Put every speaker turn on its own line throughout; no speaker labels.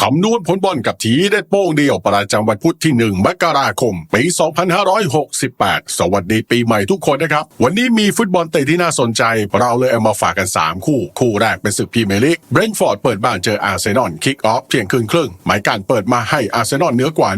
คำนวณผลบอลกับทีเด็ดโป้งเดียวประจำวันพุธที่ 1 มกราคม ปี 2568 สวัสดีปีใหม่ทุกคนนะครับ วันนี้มีฟุตบอลเตะที่น่าสนใจ เราเลยเอามาฝากกัน 3 คู่ คู่แรกเป็นศึกพรีเมียร์ลีกเบรนท์ฟอร์ดเปิดบ้านเจออาร์เซนอลคิกออฟเที่ยงคืนครึ่ง หมายการเปิดมาให้อาร์เซนอลเหนือกว่า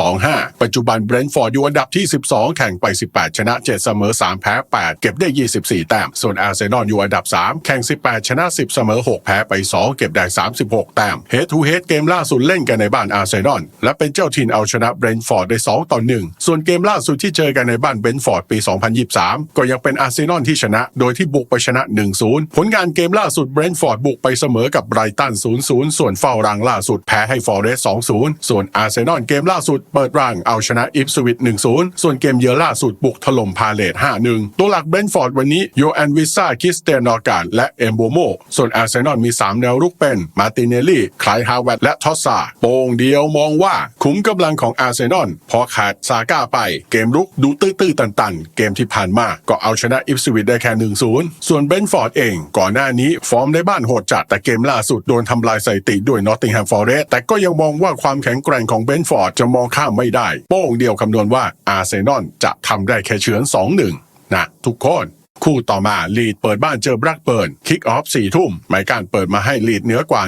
1.25 ปัจจุบันเบรนท์ฟอร์ดอยู่อันดับที่ 12 แข่งไป 18 ชนะ 7 เสมอ 3 แพ้ 8 เก็บได้ 24 แต้มส่วนอาร์เซนอลอยู่อันดับ 3 แข่ง 18 ชนะ 10 เสมอ 6 แพ้ไป 2 เก็บได้ 36 แต้มเฮดทูเฮดเกมล่าสุดเล่นกันในบ้านอาร์เซนอลและเป็นเจ้าถิ่นเอาชนะเบรนฟอร์ดได้ 2 ต่อ 1 ส่วนเกมล่าสุดที่เจอกันในบ้านเบรนฟอร์ดปี 2023 ก็ยังเป็นอาร์เซนอลที่ชนะ โดยที่บุกไปชนะ 1-0 ผลงานเกมล่าสุดเบรนฟอร์ดบุกไปเสมอกับไบรตัน 0-0 ส่วนเฝ้ารังล่าสุดแพ้ให้ฟอร์เรส 2-0 ส่วนอาร์เซนอลเกมล่าสุดเปิดรังเอาชนะอิฟสวิต 1-0 ส่วนเกมเยือนล่าสุดบุกถล่มพาเลต 5-1 ตัวหลักเบรนฟอร์ดวันนี้โยแอนวิซ่าคิสเตนนอร์การและเอมโบโมส่วนอาร์เซนอลมี 3 แนวรุกเป็นมาติเนลลี่คลายฮาวเวตและทอสซาโป่งเดียวมองว่าขุมกำลังของอาร์เซนอลพอขาดซาก้าไปเกมรุกดูตื้อๆตันๆ เกมที่ผ่านมาก็เอาชนะอิฟสวิตได้แค่ 1-0 ส่วนเบนฟอร์ดเองก่อนหน้านี้ฟอร์มในบ้านโหดจัดแต่เกมล่าสุดโดนทำลายสถิติด้วยนอตติงแฮมฟอร์เรสแต่ก็ยังมองว่าความแข็งแกร่งของเบนฟอร์ดจะมองข้ามไม่ได้ โป้งเดียวคำนวณว่าอาร์เซนอลจะทำได้แค่เฉือน2-1นะทุกคน คู่ต่อมาลีดเปิดบ้านเจอแบล็กเบิร์นคิกออฟสี่ทุ่มหมายการเปิดมาให้ลีดเหนือกว่า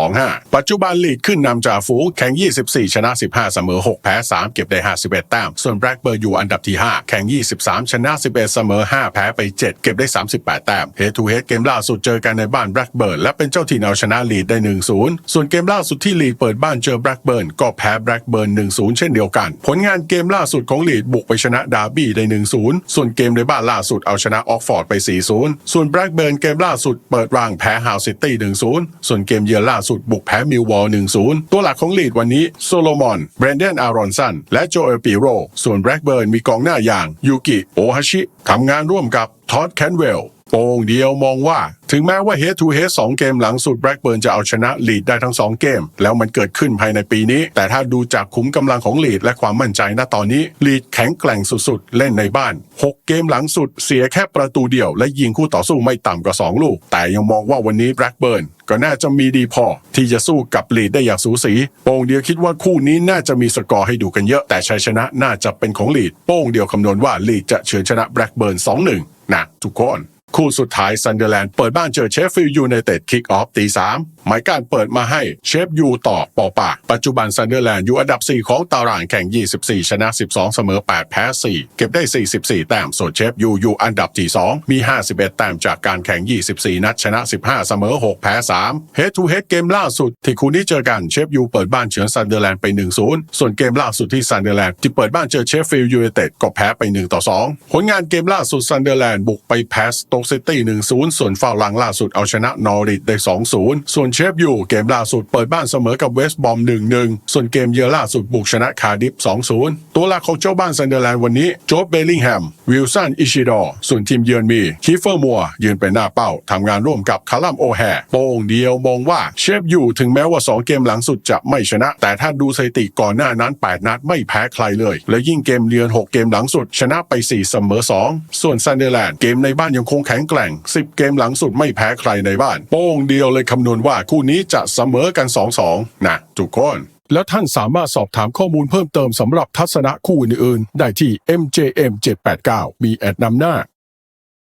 1.25 ปัจจุบันลีดขึ้นนำจ่าฝูงแข่ง 24 ชนะ 15 เสมอ 6 แพ้ 3 เก็บได้ 51 แต้ม ส่วนแบล็กเบิร์นอยู่อันดับที่ 5 แข่ง 23 ชนะ 11 เสมอ 5 แพ้ไป 7 เก็บได้ 38 แต้มเฮทูเฮดเกมล่าสุดเจอกันในบ้านแบล็กเบิร์นและเป็นเจ้าถิ่นเอาชนะลีดได้ 1-0 ส่วนเกมล่าสุดที่ลีดเปิดบ้านเจอแบล็กเบิร์นก็แพ้แบล็กเบิร์น1-0 เช่นเดียวกัน ผลงานเกมล่าสุดของลีดบุกไปชนะดาร์บี้ได้ 1-0 ส่วนเกมในบ้านล่าสุดเอาชนะออกฟอร์ดไป 4-0 ส่วนแบล็กเบิร์นเกมล่าสุดเปิดรางแพ้ฮาวซิตี้ 1-0 ส่วนเกมเยือนล่าสุดบุกแพ้มิลวอล 1-0 ตัวหลักของลีดวันนี้โซโลมอนแบรนเดนอารอนสันและโจเอลปิโร ส่วนแบล็กเบิร์นมีกองหน้าอย่างยูกิโอฮาชิทำงานร่วมกับท็อดแคนเวล โป่งเดียวมองว่า ถึงแม้ว่า Head to Head 2 เกมหลังสุดแบล็กเบิร์นจะเอาชนะลีดได้ทั้ง 2 เกม แล้วมันเกิดขึ้นภายในปีนี้ แต่ถ้าดูจากขุมกำลังของลีดและความมั่นใจณตอนนี้ลีดแข็งแกร่งสุดๆ เล่นในบ้าน 6 เกมหลังสุดเสียแค่ประตูเดียว และยิงคู่ต่อสู้ไม่ต่ำกว่า 2 ลูก แต่ยังมองว่าวันนี้แบล็กเบิร์นก็น่าจะมีดีพอ ที่จะสู้กับลีดได้อย่างสูสี โป้งเดียวคิดว่าคู่นี้น่าจะมีสกอร์ให้ดูกันเยอะ แต่ชัยชนะน่าจะเป็นของลีดโป้งเดียวคำนวณว่าลีดจะเฉือนชนะแบล็กเบิร์น2-1นะทุกคน คู่สุดท้ายซันเดอร์แลนด์เปิดบ้านเจอเชฟฟิลด์ยูไนเต็ดคิกออฟตีสามหมายการเปิดมาให้เชฟยูต่อปอปากปัจจุบันซันเดอร์แลนด์อยู่อันดับ 4 ของตารางแข่ง 24 ชนะ 12 เสมอ 8 แพ้ 4 เก็บได้ 44 แต้มส่วนเชฟยูอยู่อันดับที่ 2 มี 51 แต้มจากการแข่ง 24 นัดชนะ 15 เสมอ 6 แพ้ 3 เฮดทูเฮดเกมล่าสุดที่คู่นี้เจอกันเชฟยูเปิดบ้านเฉือนซันเดอร์แลนด์ไป 1-0 ส่วนเกมล่าสุดที่ซันเดอร์แลนด์ที่เปิดบ้านเจอเชฟฟิลด์ยูไนเต็ดก็แพ้ไป1ต่อ2ผลงานเกมล่าสุดซันเดอร์แลนด์บุกไปแพ้สโตกซิตี้1-0ส่วนฟาวลังล่าสุดเอาชนะนอริทได้2-0ส่วนเชฟยูเกมล่าสุดเปิดบ้านเสมอกับเวสต์บอม1-1ส่วนเกมเยือนล่าสุดบุกชนะคาร์ดิฟ2-0ตัวหลักของเจ้าบ้านซันเดอร์แลนด์วันนี้โจ๊บเบลลิงแฮมวิลสันอิชิดอร์ส่วนทีมเยือนมีคิฟเฟอร์มัวยืนเป็นหน้าเป้าทำงานร่วมกับคาร์ลัมโอแฮร์โป้งเดียวมองว่าเชฟยูถึงแม้ว่า 2 เกมหลังสุดจะไม่ชนะ แต่ถ้าดูสถิติก่อนหน้านั้น 8 นัดไม่แพ้ใครเลย และยิ่งเกมเยือน 6 เกมหลังสุด ชนะไป 4 เสมอ 2 ส่วนซันเดอร์แลนด์เกมในบ้านยังคงแข็งแกร่ง 10 เกมหลังสุดไม่แพ้ใครในบ้าน โป้งเดียวเลยคำนวณว่าคู่นี้จะเสมอกัน 2-2 นะทุกคนแล้วท่านสามารถสอบถามข้อมูลเพิ่มเติมสำหรับทัศนะคู่อื่นๆ ได้ที่ MJM 789 มีแอดนำหน้า